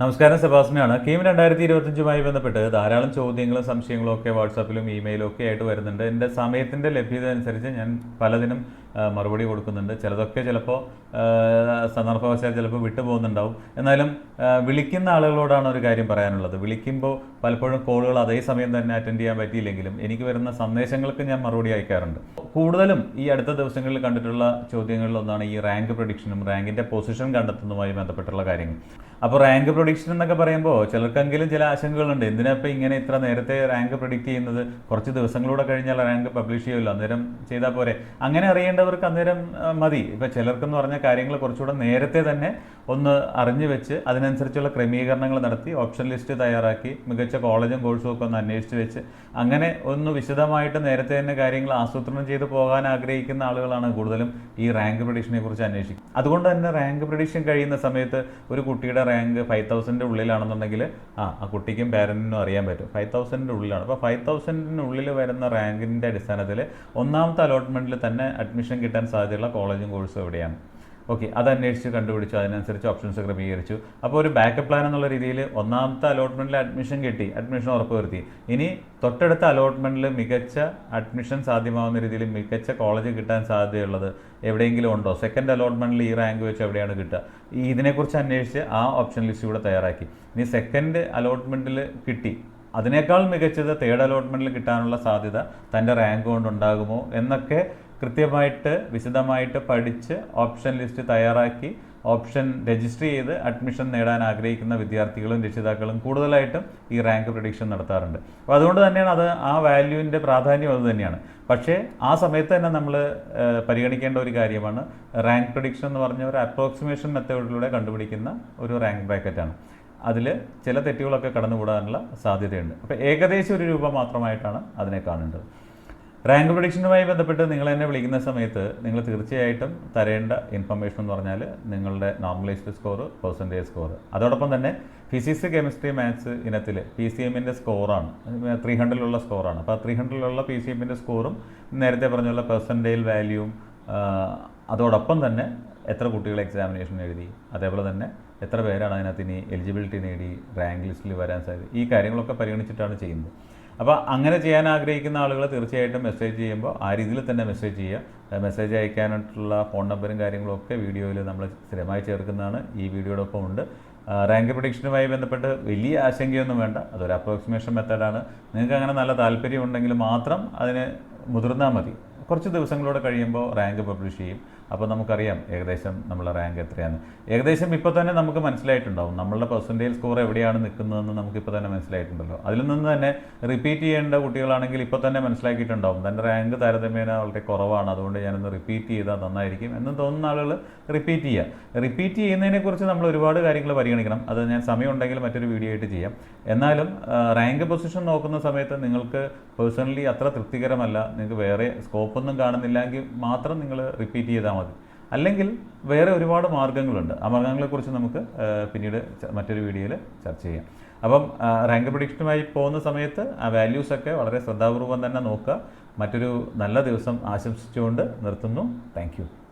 നമസ്കാരം സെബാസ്മിയാണ് കീം രണ്ടായിരത്തി ഇരുപത്തഞ്ചുമായി ബന്ധപ്പെട്ട് ധാരാളം ചോദ്യങ്ങളും സംശയങ്ങളും ഒക്കെ വാട്സാപ്പിലും ഇമെയിലും ഒക്കെ ആയിട്ട് വരുന്നുണ്ട്. എന്റെ സമയത്തിന്റെ ലഭ്യത അനുസരിച്ച് ഞാൻ പലതിനും മറുപടി കൊടുക്കുന്നുണ്ട്. ചിലതൊക്കെ ചിലപ്പോൾ സന്ദർഭവശാൽ ചിലപ്പോൾ വിട്ടുപോകുന്നുണ്ടാവും എന്നാലും വിളിക്കുന്ന ആളുകളോടാണ് ഒരു കാര്യം പറയാനുള്ളത്. വിളിക്കുമ്പോൾ പലപ്പോഴും കോളുകൾ അതേ സമയം തന്നെ അറ്റൻഡ് ചെയ്യാൻ പറ്റിയില്ലെങ്കിലും എനിക്ക് വരുന്ന സന്ദേശങ്ങൾക്ക് ഞാൻ മറുപടി അയക്കാറുണ്ട്. കൂടുതലും ഈ അടുത്ത ദിവസങ്ങളിൽ കണ്ടിട്ടുള്ള ചോദ്യങ്ങളിൽ ഒന്നാണ് ഈ റാങ്ക് പ്രൊഡിക്ഷനും റാങ്കിന്റെ പൊസിഷൻ കണ്ടെത്തുന്നതുമായി ബന്ധപ്പെട്ടുള്ള കാര്യങ്ങൾ. അപ്പോൾ റാങ്ക് പ്രൊഡിക്ഷൻ എന്നൊക്കെ പറയുമ്പോൾ ചിലർക്കെങ്കിലും ചില ആശങ്കകളുണ്ട്. എന്തിനാ ഇപ്പോൾ ഇങ്ങനെ ഇത്ര നേരത്തെ റാങ്ക് പ്രൊഡിക്റ്റ് ചെയ്യുന്നത്? കുറച്ച് ദിവസങ്ങളൂടെ കഴിഞ്ഞാൽ റാങ്ക് പബ്ലിഷ് ചെയ്യുമല്ലോ. അന്നേരം ചെയ്താൽ പോരെ. അങ്ങനെ അറിയേണ്ടവർക്ക് അന്നേരം മതി. ഇപ്പോൾ ചിലർക്കെന്ന് പറഞ്ഞ കാര്യങ്ങൾ കുറച്ചുകൂടെ നേരത്തെ തന്നെ ഒന്ന് അറിഞ്ഞു വെച്ച് അതിനനുസരിച്ചുള്ള ക്രമീകരണങ്ങൾ നടത്തി ഓപ്ഷൻ ലിസ്റ്റ് തയ്യാറാക്കി മികച്ച കോളേജും കോഴ്സും ഒക്കെ ഒന്ന് അന്വേഷിച്ച് വെച്ച് അങ്ങനെ ഒന്ന് വിശദമായിട്ട് നേരത്തെ തന്നെ കാര്യങ്ങൾ ആസൂത്രണം ചെയ്ത് പോകാൻ ആഗ്രഹിക്കുന്ന ആളുകളാണ് കൂടുതലും ഈ റാങ്ക് പ്രഡീഷനെ കുറിച്ച് അന്വേഷിക്കുന്നത്. അതുകൊണ്ട് തന്നെ റാങ്ക് പ്രഡിക്ഷൻ കഴിയുന്ന സമയത്ത് ഒരു കുട്ടിയുടെ റാങ്ക് ഫൈവ് തൗസൻഡിന്റെ ഉള്ളിലാണെന്നുണ്ടെങ്കിൽ ആ ആ കുട്ടിക്കും പാരന്റിനും അറിയാൻ പറ്റും. ഫൈവ് തൗസൻഡിന്റെ ഉള്ളിലാണ്. അപ്പോൾ ഫൈവ് തൗസൻഡിനുള്ളിൽ വരുന്ന റാങ്കിന്റെ അടിസ്ഥാനത്തിൽ ഒന്നാമത്തെ അലോട്ട്മെന്റിൽ തന്നെ അഡ്മിഷൻ കിട്ടാൻ സാധ്യതയുള്ള കോളേജും കോഴ്സും എവിടെയാണ്? ഓക്കെ അത് അന്വേഷിച്ച് കണ്ടുപിടിച്ചു. അതിനനുസരിച്ച് ഓപ്ഷൻസ് ക്രമീകരിച്ചു. അപ്പോൾ ഒരു ബാക്കപ്പ് പ്ലാൻ എന്നുള്ള രീതിയിൽ ഒന്നാമത്തെ അലോട്ട്മെന്റിൽ അഡ്മിഷൻ കിട്ടി. അഡ്മിഷൻ ഉറപ്പുവരുത്തി. ഇനി തൊട്ടടുത്ത അലോട്ട്മെന്റിൽ മികച്ച അഡ്മിഷൻ സാധ്യമാവുന്ന രീതിയിൽ മികച്ച കോളേജ് കിട്ടാൻ സാധ്യതയുള്ളത് എവിടെയെങ്കിലും ഉണ്ടോ? സെക്കൻഡ് അലോട്ട്മെന്റിൽ ഈ റാങ്ക് വെച്ച് എവിടെയാണ് കിട്ടുക? ഈ ഇതിനെക്കുറിച്ച് അന്വേഷിച്ച് ആ ഓപ്ഷൻ ലിസ്റ്റ് ഇവിടെ തയ്യാറാക്കി. ഇനി സെക്കൻഡ് അലോട്ട്മെന്റിൽ കിട്ടി. അതിനേക്കാൾ മികച്ചത് തേർഡ് അലോട്ട്മെന്റിൽ കിട്ടാനുള്ള സാധ്യത തന്റെ റാങ്ക് കൊണ്ടുണ്ടാകുമോ എന്നൊക്കെ കൃത്യമായിട്ട് വിശദമായിട്ട് പഠിച്ച് ഓപ്ഷൻ ലിസ്റ്റ് തയ്യാറാക്കി ഓപ്ഷൻ രജിസ്റ്റർ ചെയ്ത് അഡ്മിഷൻ നേടാൻ ആഗ്രഹിക്കുന്ന വിദ്യാർത്ഥികളും രക്ഷിതാക്കളും കൂടുതലായിട്ടും ഈ റാങ്ക് പ്രഡിക്ഷൻ നടത്താറുണ്ട്. അപ്പോൾ അതുകൊണ്ട് തന്നെയാണ് അത് ആ വാല്യൂവിന്റെ പ്രാധാന്യം അത് തന്നെയാണ്. പക്ഷേ ആ സമയത്ത് തന്നെ നമ്മൾ പരിഗണിക്കേണ്ട ഒരു കാര്യമാണ്. റാങ്ക് പ്രഡിക്ഷൻ എന്ന് പറഞ്ഞ ഒരു അപ്രോക്സിമേഷൻ മെത്തേഡിലൂടെ കണ്ടുപിടിക്കുന്ന ഒരു റാങ്ക് ബ്രാക്കറ്റാണ് അതിൽ ചില തെറ്റുകളൊക്കെ കടന്നുകൂടാനുള്ള സാധ്യതയുണ്ട്. അപ്പോൾ ഏകദേശം ഒരു രൂപ മാത്രമായിട്ടാണ് അതിനെ കാണേണ്ടത്. റാങ്ക് പ്രൊഡിക്ഷനുമായി ബന്ധപ്പെട്ട് നിങ്ങൾ എന്നെ വിളിക്കുന്ന സമയത്ത് നിങ്ങൾ തീർച്ചയായിട്ടും തരേണ്ട ഇൻഫർമേഷൻ എന്ന് പറഞ്ഞാൽ നിങ്ങളുടെ നോർമലൈസ്ഡ് സ്കോർ പെർസെന്റേജ് സ്കോർ അതോടൊപ്പം തന്നെ ഫിസിക്സ് കെമിസ്ട്രി മാത്സ് ഇനത്തിൽ പി സി എമ്മിന്റെ സ്കോറാണ് ത്രീ ഹൺഡ്രഡിലുള്ള സ്കോറാണ് അപ്പോൾ ആ ത്രീ ഹൺഡ്രഡിലുള്ള പി സി എമ്മിന്റെ സ്കോറും നേരത്തെ പറഞ്ഞുള്ള പെർസെന്റേജ് വാല്യൂവും അതോടൊപ്പം തന്നെ എത്ര കുട്ടികൾ എക്സാമിനേഷൻ എഴുതി അതേപോലെ തന്നെ എത്ര പേരാണ് അതിനകത്ത് ഇനി എലിജിബിലിറ്റി നേടി റാങ്ക് ലിസ്റ്റിൽ വരാൻ സാധ്യത ഈ കാര്യങ്ങളൊക്കെ പരിഗണിച്ചിട്ടാണ് ചെയ്യുന്നത്. അപ്പോൾ അങ്ങനെ ചെയ്യാൻ ആഗ്രഹിക്കുന്ന ആളുകൾ തീർച്ചയായിട്ടും മെസ്സേജ് ചെയ്യുമ്പോൾ ആ രീതിയിൽ തന്നെ മെസ്സേജ് ചെയ്യുക മെസ്സേജ് അയക്കാനായിട്ടുള്ള ഫോൺ നമ്പറും കാര്യങ്ങളും ഒക്കെ വീഡിയോയിൽ നമ്മൾ സ്ഥിരമായി ചേർക്കുന്നതാണ്. ഈ വീഡിയോടൊപ്പം ഉണ്ട്. റാങ്ക് പ്രൊഡിക്ഷനുമായി ബന്ധപ്പെട്ട് വലിയ ആശങ്കയൊന്നും വേണ്ട. അതൊരു അപ്രോക്സിമേഷൻ മെത്തേഡാണ് നിങ്ങൾക്ക് അങ്ങനെ നല്ല താല്പര്യം ഉണ്ടെങ്കിൽ മാത്രം അതിന് മുതിർന്നാൽ മതി. കുറച്ച് ദിവസങ്ങളോടെ കഴിയുമ്പോൾ റാങ്ക് പബ്ലിഷ് ചെയ്യും. അപ്പോൾ നമുക്കറിയാം ഏകദേശം നമ്മളെ റാങ്ക് എത്രയാണ് ഏകദേശം ഇപ്പോൾ തന്നെ നമുക്ക് മനസ്സിലായിട്ടുണ്ടാവും നമ്മളുടെ പെർസെന്റേജ് സ്കോർ എവിടെയാണ് നിൽക്കുന്നതെന്ന് നമുക്കിപ്പോൾ തന്നെ മനസ്സിലായിട്ടുണ്ടല്ലോ. അതിൽ നിന്ന് തന്നെ റിപ്പീറ്റ് ചെയ്യേണ്ട കുട്ടികളാണെങ്കിൽ ഇപ്പോൾ തന്നെ മനസ്സിലാക്കിയിട്ടുണ്ടാവും. തന്റെ റാങ്ക് താരതമ്യേന വളരെ കുറവാണ്. അതുകൊണ്ട് ഞാനൊന്ന് റിപ്പീറ്റ് ചെയ്താൽ നന്നായിരിക്കും എന്ന് തോന്നുന്ന ആളുകൾ റിപ്പീറ്റ് ചെയ്യുക റിപ്പീറ്റ് ചെയ്യുന്നതിനെക്കുറിച്ച് നമ്മൾ ഒരുപാട് കാര്യങ്ങൾ പരിഗണിക്കണം. അത് ഞാൻ സമയമുണ്ടെങ്കിൽ മറ്റൊരു വീഡിയോ ആയിട്ട് ചെയ്യാം. എന്നാലും റാങ്ക് പൊസിഷൻ നോക്കുന്ന സമയത്ത് നിങ്ങൾക്ക് പേഴ്സണലി അത്ര തൃപ്തികരമല്ല. നിങ്ങൾക്ക് വേറെ സ്കോപ്പൊന്നും കാണുന്നില്ലെങ്കിൽ മാത്രം നിങ്ങൾ റിപ്പീറ്റ് ചെയ്താൽ മതി. അല്ലെങ്കിൽ വേറെ ഒരുപാട് മാർഗങ്ങളുണ്ട് ആ മാർഗങ്ങളെക്കുറിച്ച് നമുക്ക് പിന്നീട് മറ്റൊരു വീഡിയോയിൽ ചർച്ച ചെയ്യാം. അപ്പം റാങ്ക് പ്രൊഡിക്ഷനുമായി പോകുന്ന സമയത്ത് ആ വാല്യൂസൊക്കെ വളരെ ശ്രദ്ധാപൂർവം തന്നെ നോക്കുക. മറ്റൊരു നല്ല ദിവസം ആശംസിച്ചുകൊണ്ട് നിർത്തുന്നു. താങ്ക്